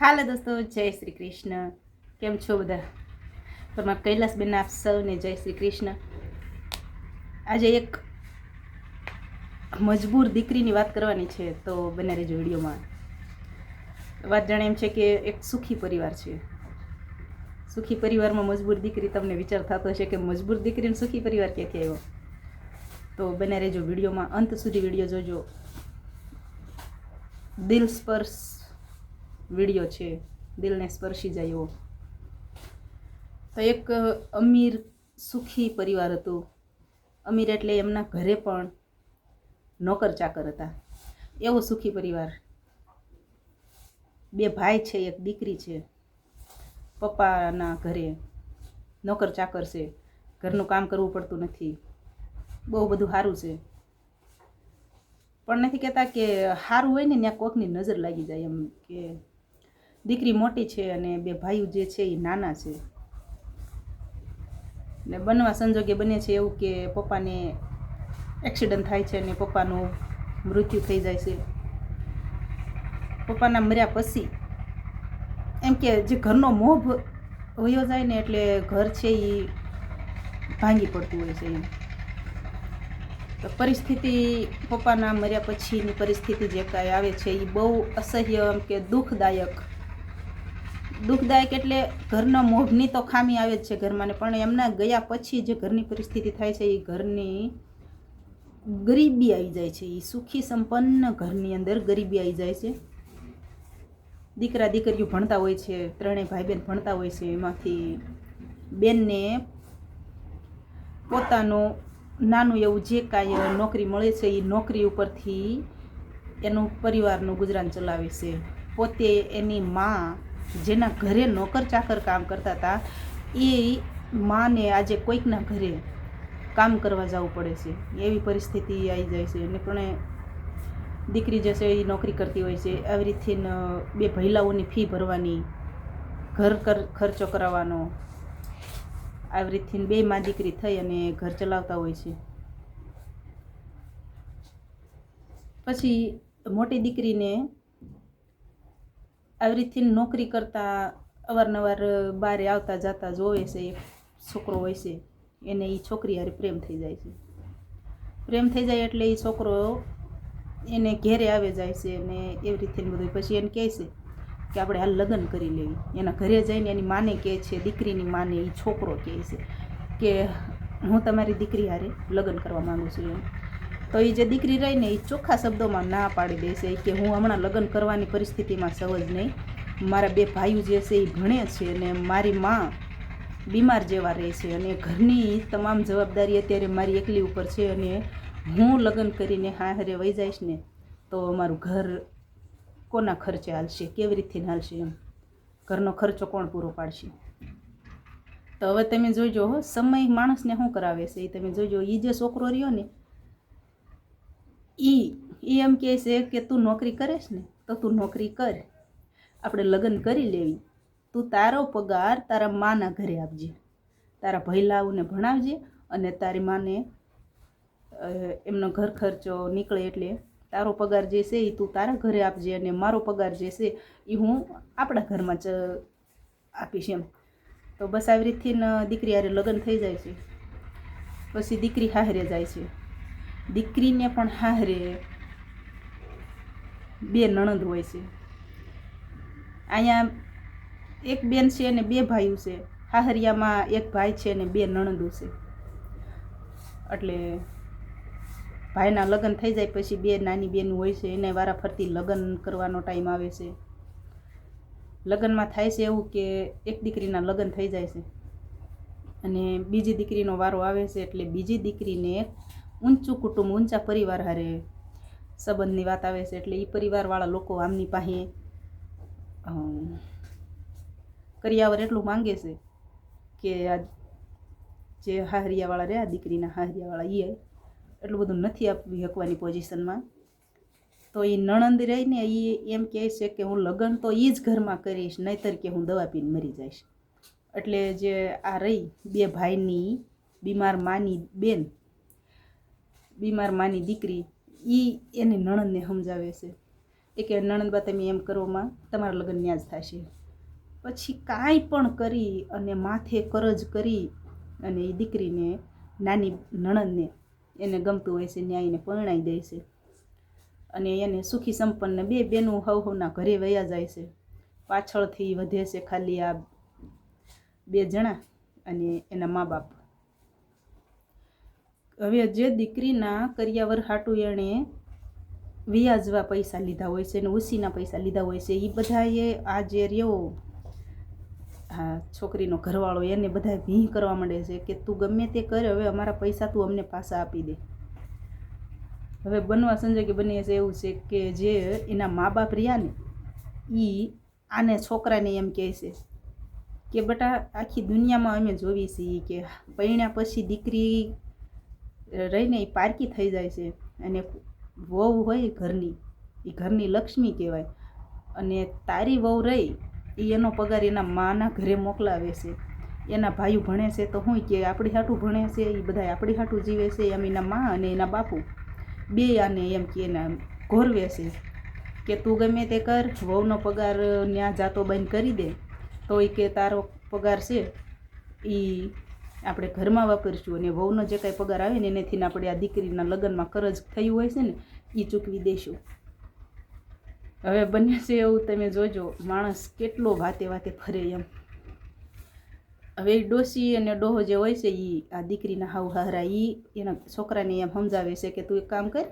હાલો દોસ્તો, જય શ્રી કૃષ્ણ. કેમ છો બધા? પરમાર કૈલાસબેન આપ સૌને જય શ્રી કૃષ્ણ. આજે એક મજબૂર દીકરીની વાત કરવાની છે તો બને રેજો વિડીયોમાં. વાત જાણે એમ છે કે એક સુખી પરિવાર છે. સુખી પરિવારમાં મજબૂર દીકરી તમને વિચાર થતો હશે કે મજબૂર દીકરીને સુખી પરિવાર ક્યાંથી આવ્યો? તો બને રહેજો વિડીયોમાં, અંત સુધી વીડિયો જોજો. દિલ સ્પર્શ વીડિયો છે, દિલને સ્પર્શી જાય એવો. તો એક અમીર સુખી પરિવાર હતો. અમીર એટલે એમના ઘરે પણ નોકર ચાકર હતા. એવો સુખી પરિવાર. બે ભાઈ છે, એક દીકરી છે. પપ્પાના ઘરે નોકર ચાકર છે. ઘરનું કામ કરવું પડતું નથી. બહુ બધું સારું છે. પણ નથી કહેતા કે સારું હોય ને, ત્યાં કોકની નજર લાગી જાય એમ કે દીકરી મોટી છે અને બે ભાઈઓ જે છે એ નાના છે. ને બનવા સંજોગે બને છે એવું કે પપ્પાને એક્સિડન્ટ થાય છે અને પપ્પાનું મૃત્યુ થઈ જાય છે. પપ્પાના મર્યા પછી એમ કે જે ઘરનો મોભ વયો જાય ને એટલે ઘર છે એ ભાંગી પડતું હોય છે એમ. તો પરિસ્થિતિ પપ્પાના મર્યા પછીની પરિસ્થિતિ જે કાંઈ આવે છે એ બહુ અસહ્ય એમ કે દુઃખદાયક દુઃખદાયક એટલે ઘરના મોભની તો ખામી આવે જ છે ઘરમાં પણ એમના ગયા પછી જે ઘરની પરિસ્થિતિ થાય છે એ ઘરની ગરીબી આવી જાય છે. એ સુખી સંપન્ન ઘરની અંદર ગરીબી આવી જાય છે. દીકરા દીકરીઓ ભણતા હોય છે, ત્રણેય ભાઈ બહેન ભણતા હોય છે, એમાંથી બેનને પોતાનું નાનું એવું જે કાંઈ નોકરી મળે છે એ નોકરી ઉપરથી એનું પરિવારનું ગુજરાન ચલાવે છે. પોતે એની માં જેના ઘરે નોકર ચાકર કામ કરતા હતા, એ માને આજે કોઈકના ઘરે કામ કરવા જવું પડે છે. એવી પરિસ્થિતિ આવી જાય છે અને પણ દીકરી જે છે એ નોકરી કરતી હોય છે. આવી રીતે બે ભૈલાઓની ફી ભરવાની, ઘર કર, ખર્ચો કરાવવાનો, આવી રીતથી બે માં દીકરી થઈ અને ઘર ચલાવતા હોય છે. પછી મોટી દીકરીને આવી રીતે નોકરી કરતા અવારનવાર બારે આવતા જતા જોવે છે, એક છોકરો હોય છે, એને એ છોકરી હારે પ્રેમ થઈ જાય છે. પ્રેમ થઈ જાય એટલે એ છોકરો એને ઘેરે આવે જાય છે અને એવી રીતે બધું પછી એને કહે છે કે આપણે હાલ લગ્ન કરી લેવી. એના ઘરે જઈને એની માને કહે છે, દીકરીની માને એ છોકરો કહે છે કે હું તમારી દીકરી હારે લગ્ન કરવા માગું છું એમ. તો એ જે દીકરી રહી ને એ ચોખ્ખા શબ્દોમાં ના પાડી દેશે કે હું હમણાં લગ્ન કરવાની પરિસ્થિતિમાં સહજ નહીં. મારા બે ભાઈઓ જે છે એ ભણે છે અને મારી માં બીમાર જેવા રહે છે અને ઘરની તમામ જવાબદારી અત્યારે મારી એકલી ઉપર છે અને હું લગ્ન કરીને હા હારે વહી જઈશ ને તો અમારું ઘર કોના ખર્ચે હાલશે, કેવી રીતે હાલશે એમ. ઘરનો ખર્ચો કોણ પૂરો પાડશે? તો હવે તમે જોઈજો હો, સમય માણસને શું કરાવે છે? એ તમે જોઈજો એ જે છોકરો રહ્યો ને એ એ એમ કહે છે કે તું નોકરી કરીશ ને, તો તું નોકરી કર. આપણે લગ્ન કરી લેવી. તું તારો પગાર તારા માના ઘરે આપજે. તારા ભૈલાઓને ભણાવજે અને તારી માને એમનો ઘર ખર્ચો નીકળે એટલે તારો પગાર જે છે એ તું તારા ઘરે આપજે અને મારો પગાર જે છે એ હું આપણા ઘરમાં જ આપીશ એમ. તો બસ આવી રીતથી દીકરી હારે લગ્ન થઈ જાય છે. પછી દીકરી હારે જાય છે. દીકરીને પણ હારે બે નણંદ હોય છે. અહીંયા એક બેન છે અને બે ભાઈઓ છે. હાહરિયામાં એક ભાઈ છે અને બે નણંદો છે. એટલે ભાઈના લગ્ન થઈ જાય પછી બે નાની બેન હોય છે, એને વારા ફરતી લગ્ન કરવાનો ટાઈમ આવે છે. લગ્નમાં થાય છે એવું કે એક દીકરીના લગ્ન થઈ જાય છે. અને બીજી દીકરીનો વારો આવે છે એટલે બીજી દીકરીને ઊંચું કુટુંબ, ઊંચા પરિવાર હારે સંબંધની વાત આવે છે એટલે એ પરિવારવાળા લોકો આમની પાસે કરિયાવર એટલું માંગે છે કે આ જે હાહરિયાવાળા રહ્યા, દીકરીના હાહરિયાવાળા એ એટલું બધું નથી આપવી શકવાની પોઝિશનમાં. તો એ નણંદ રહીને એ એમ કહે છે કે હું લગ્ન તો એ જ ઘરમાં કરીશ, નહીતર કે હું દવા પીને મરી જઈશ. એટલે જે આ રહી બે ભાઈની, બીમાર માની બેન બીમાર માની દીકરી એ એની નણંદને સમજાવે છે. એ કે નણંદબા તમે એમ કરવામાં તમારા લગ્ન ન્યાજ થશે. પછી કાંઈ પણ કરી અને માથે કરજ કરી અને એ દીકરીને, નાની નણંદને એને ગમતું હોય છે, ન્યાયને પરણાઈ દે છે. અને એને સુખી સંપન્ન બે બેનું હવ હવના ઘરે વયા જાય છે. પાછળથી વધે છે ખાલી આ બે જણા અને એના મા બાપ. હવે જે દીકરીના કરિયાવર હાટું એણે વ્યાજવા પૈસા લીધા હોય છે અને ઉસીના પૈસા લીધા હોય છે એ બધાએ આ જે રહ્યો હા છોકરીનો ઘરવાળો, એને બધા ભીહ કરવા માંડે છે કે તું ગમે તે કર, હવે અમારા પૈસા તું અમને પાછા આપી દે. હવે બનવા સંજોગે બને છે એવું છે કે જે એના મા બાપ રહ્યા ને એ આને છોકરાને એમ કહે છે કે, બટા, આખી દુનિયામાં અમે જોવી છીએ કે પરણ્યા પછી દીકરી રહીને એ પારકી થઈ જાય છે. અને વહુ હોય ઘરની એ ઘરની લક્ષ્મી કહેવાય. અને તારી વહુ રહી એ એનો પગાર એના માના ઘરે મોકલાવે છે. એના ભાઈઓ ભણે છે તો હું કે આપણી હાટું ભણે છે એ બધા આપણી હાટું જીવે છે, એમ એના મા અને એના બાપુ. બે આને એમ કે એના ઘોરવે છે કે તું ગમે તે કર, વહુનો પગાર ત્યાં જાતો બંધ કરી દે. તો એ કે તારો પગાર છે એ આપણે ઘરમાં વાપરીશું અને વહુનો જે કાંઈ પગાર આવે ને એનેથી આપણે આ દીકરીના લગ્નમાં કરજ થયું હોય છે ને એ ચૂકવી દઈશું હવે બને છે એવું તમે જોજો, માણસ કેટલો વાતે વાતે ફરે એમ. હવે એ ડોસી અને ડોહો જે હોય છે એ આ દીકરીના હાવ હારા એ એના છોકરાને એમ સમજાવે છે કે તું એક કામ કર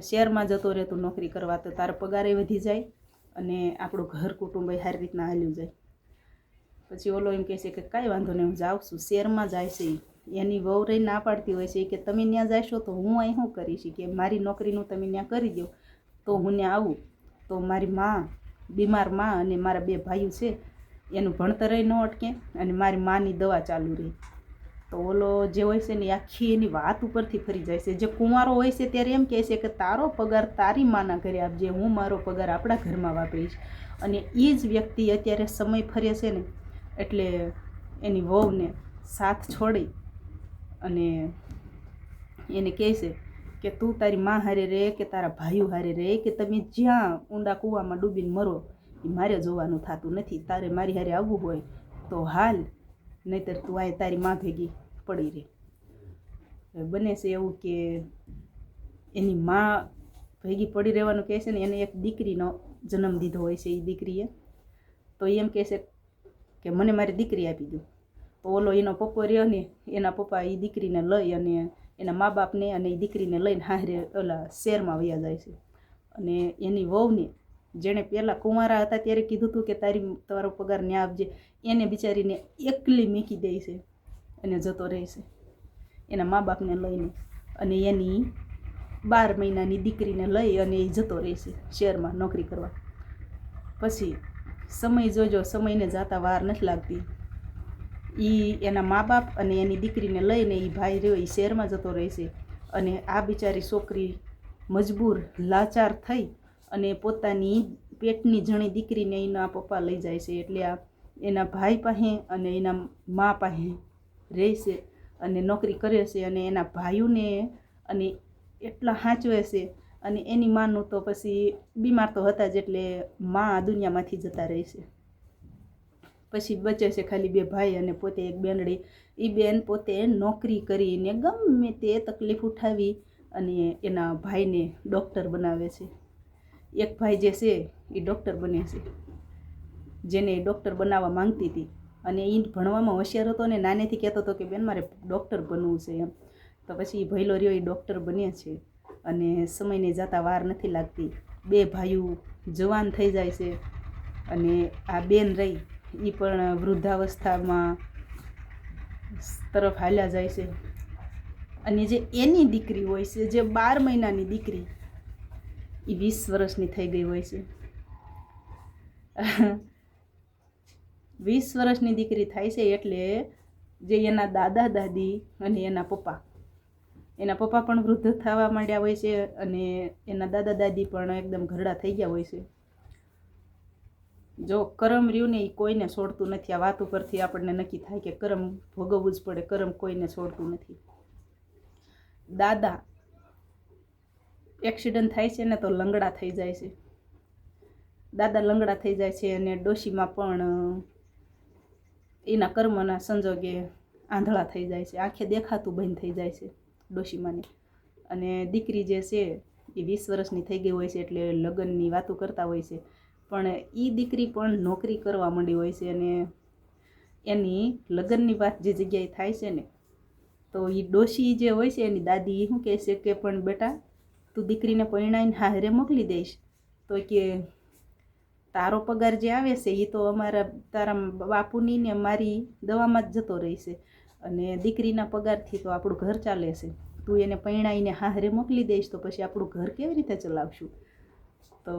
શહેરમાં જતો રહે, તું નોકરી કરવા તો તારો પગારે વધી જાય અને આપણું ઘર કુટુંબ એ સારી રીતના હાલ્યું જાય. પછી ઓલો એમ કહે છે કે કાંઈ વાંધો નહીં, હું જાઉં છું, શેરમાં જાય છે એની વહુ રહી ના પાડતી હોય છે કે તમે ત્યાં જશો તો હું અહીં શું કરીશ? કે મારી નોકરીનું તમે ત્યાં કરી દો તો હું ત્યાં આવું. તો મારી માં, બીમારમાં અને મારા બે ભાઈઓ છે, એનું ભણતરય ન અટકે અને મારી માની દવા ચાલુ રહે. તો ઓલો જે હોય છે ને આખી એની વાત ઉપરથી ફરી જાય છે. જે કુંવારો હોય છે ત્યારે એમ કહે છે કે તારો પગાર તારી માના ઘરે આપજે, હું મારો પગાર આપણા ઘરમાં વાપરીશ. અને એ જ વ્યક્તિ અત્યારે સમય ફરે છે ને એટલે એની વહુને સાથ છોડી અને એને કહે છે કે તું તારી માં હારે રહે કે તારા ભાઈઓ હારે રહે કે તમે જ્યાં ઊંડા કૂવામાં ડૂબીને મરો, એ મારે જોવાનું થતું નથી. તારે મારી હારે આવવું હોય તો હાલ, નહીતર તું આ તારી માં ભેગી પડી રહે બને છે એવું કે એની માં ભેગી પડી રહેવાનું કહે છે ને, એને એક દીકરીનો જન્મ દીધો હોય છે એ દીકરીએ. તો એમ કહે છે કે મને મારી દીકરી આપી દો. તો ઓલો એનો પપ્પો રહ્યો ને, એના પપ્પા એ દીકરીને લઈ અને એના મા બાપને અને એ દીકરીને લઈને હારે ઓલા શહેરમાં વયા જાય છે. અને એની વહુને જેણે પહેલાં કુંવારા હતા ત્યારે કીધું હતું કે તારી તમારો પગાર ન્યા આપજે. એને બિચારીને એકલી મૂકી દે છે અને જતો રહે છે. એના મા બાપને લઈને અને એની બાર મહિનાની દીકરીને લઈ અને એ જતો રહે છે શહેરમાં નોકરી કરવા. પછી સમય જોજો, સમયને જાતા વાર નથી લાગતી. એ એના મા બાપ અને એની દીકરીને લઈને એ ભાઈ રહ્યો એ શહેરમાં જતો રહેશે. અને આ બિચારી છોકરી મજબૂર, લાચાર થઈ અને પોતાની પેટની જણી દીકરીને એના પપ્પા લઈ જાય છે. એટલે આ એના ભાઈ પાસે અને એના મા પાસે રહેશે અને નોકરી કરે છે અને એના ભાઈઓને અને એટલા સાચવે છે અને એની માનું તો પછી બીમાર તો હતા જ એટલે મા આ દુનિયામાંથી જતા રહેશે પછી બચે છે ખાલી બે ભાઈ અને પોતે એક બેનડી. એ બેન પોતે નોકરી કરીને ગમે તે તકલીફ ઉઠાવી અને એના ભાઈને ડૉક્ટર બનાવે છે. એક ભાઈ જે છે એ ડૉક્ટર બને છે. જેને ડૉક્ટર બનાવવા માંગતી હતી. અને એ ભણવામાં હોશિયાર હતો અને નાનેથી કહેતો હતો કે, બેન, મારે ડૉક્ટર બનવું છે. એમ. તો પછી એ ભૈલો રહ્યો એ ડૉક્ટર બને છે. અને સમયને જતાં વાર નથી લાગતી. બે ભાઈઓ જવાન થઈ જાય છે અને આ બેન રહી એ પણ વૃદ્ધાવસ્થામાં તરફ હાલ્યા જાય છે. અને જે એની દીકરી હોય છે, જે બાર મહિનાની દીકરી એ વીસ વર્ષની થઈ ગઈ હોય છે. વીસ વર્ષની દીકરી થાય છે એટલે જે એના દાદા દાદી અને એના પપ્પા એના પપ્પા પણ વૃદ્ધ થવા માંડ્યા હોય છે અને એના દાદા દાદી પણ એકદમ ઘરડા થઈ ગયા હોય છે. જો કરમ રહ્યું ને એ કોઈને છોડતું નથી. આ વાત ઉપરથી આપણને નક્કી થાય કે કરમ ભોગવવું જ પડે. કરમ કોઈને છોડતું નથી. દાદા એક્સિડન્ટ થાય છે ને તો લંગડા થઈ જાય છે. દાદા લંગડા થઈ જાય છે અને ડોશીમાં પણ એના કર્મના સંજોગે આંધળા થઈ જાય છે. આંખે દેખાતું બંધ થઈ જાય છે. ડોશીમાને. અને દીકરી જે છે, એ વીસ વર્ષની થઈ ગઈ હોય છે એટલે લગ્નની વાતો કરતા હોય છે. પણ એ દીકરી પણ નોકરી કરવા માંડી હોય છે અને એની લગ્નની વાત જે જગ્યાએ થાય છે ને, તો એ ડોશી જે હોય છે, એની દાદી શું કહે છે કે, પણ બેટા, તું દીકરીને પરણાવીને હારે મોકલી દઈશ. તો કે, તારો પગાર જે આવે છે એ તો અમારા, તારા બાપુની ને મારી દવામાં જ જતો રહેશે. અને દીકરીના પગારથી તો આપણું ઘર ચાલે છે. તું એને પૈણાઈને હારે મોકલી દઈશ તો પછી આપણું ઘર કેવી રીતે ચલાવશું? તો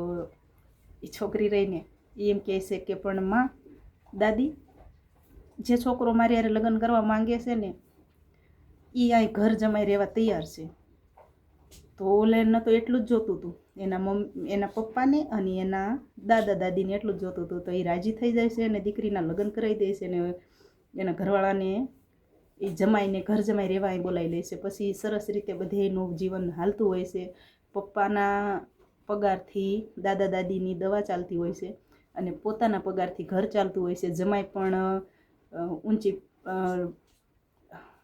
એ છોકરી રહીને એ એમ કહે છે કે, પણ માં, દાદી, જે છોકરો મારી હારે લગ્ન કરવા માંગે છે ને એ અહીં ઘર જમાઈ રહેવા તૈયાર છે. તો ઓલેને તો એટલું જ જોતું હતું એના મમ્મી એના પપ્પાને અને એના દાદા દાદીને એટલું જ જોતું હતું તો એ રાજી થઈ જાય છે અને દીકરીના લગ્ન કરાવી દે છે અને એના ઘરવાળાને એ જમાઈને ઘર જમાઈ રહેવા એ બોલાવી લે છે. પછી સરસ રીતે બધેનું જીવન હાલતું હોય છે. પપ્પાના પગારથી દાદા દાદીની દવા ચાલતી હોય છે અને પોતાના પગારથી ઘર ચાલતું હોય છે. જમાઈ પણ ઊંચી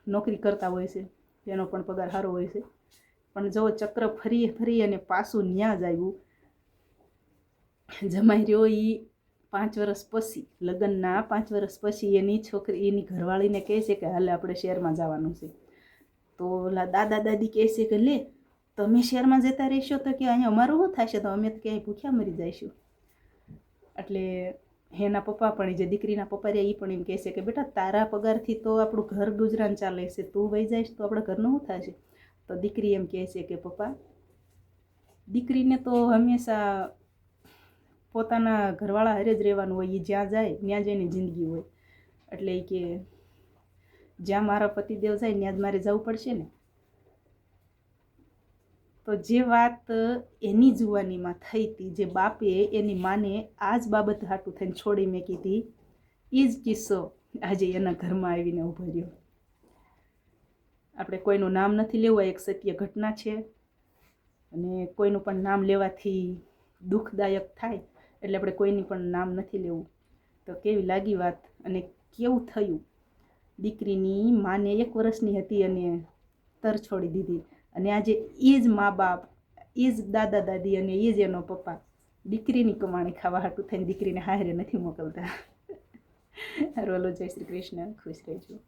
નોકરી કરતા હોય છે. તેનો પણ પગાર સારો હોય છે. પણ જો ચક્ર ફરી ફરી અને પાછું ન્યા જ આવ્યું. જમાઈ રહ્યો એ પાંચ વર્ષ પછી, લગ્નના પાંચ વર્ષ પછી એની છોકરી, એની ઘરવાળીને કહે છે કે હાલે આપણે શહેરમાં જવાનું છે. તો ઓલા દાદા દાદી કહે છે કે લે, તમે શહેરમાં જતા રહેશો તો કે અહીંયા અમારું શું થશે? તો અમે તો ક્યાંય ભૂખ્યા મરી જઈશું. એટલે એના પપ્પા પણ જે દીકરીના પપ્પા રહ્યા એ પણ એમ કહે છે કે બેટા તારા પગારથી તો આપણું ઘર ગુજરાન ચાલે છે. તું વહી જઈશ તો આપણા ઘરનું શું થશે? તો દીકરી એમ કહે છે કે પપ્પા, દીકરીને તો હંમેશા પોતાના ઘરવાળા હારે જ રહેવાનું હોય, એ જ્યાં જાય ત્યાં જઈને જિંદગી હોય. એટલે કે જ્યાં મારા પતિદેવ જાય ત્યાં જ મારે જવું પડશે ને. તો જે વાત એની જુવાનીમાં થઈ હતી જે બાપે એની માને આ જ બાબત હાટું થઈને છોડી મેકી હતી એ જ કિસ્સો આજે એના ઘરમાં આવીને ઊભો રહ્યો. આપણે કોઈનું નામ નથી લેવું એક સત્ય ઘટના છે. અને કોઈનું પણ નામ લેવાથી દુઃખદાયક થાય. એટલે આપણે કોઈની પણ નામ નથી લેવું. તો કેવી લાગી વાત? અને કેવું થયું? દીકરીની માને એક વર્ષની હતી અને તર છોડી દીધી. અને આજે એ જ મા બાપ, એ જ દાદા દાદી અને એ જ એનો પપ્પા દીકરીની કમાણી ખાવા હાટું થઈને દીકરીને હારે નથી મોકલતા. રોલો જય શ્રી કૃષ્ણ. ખુશ રહેજો.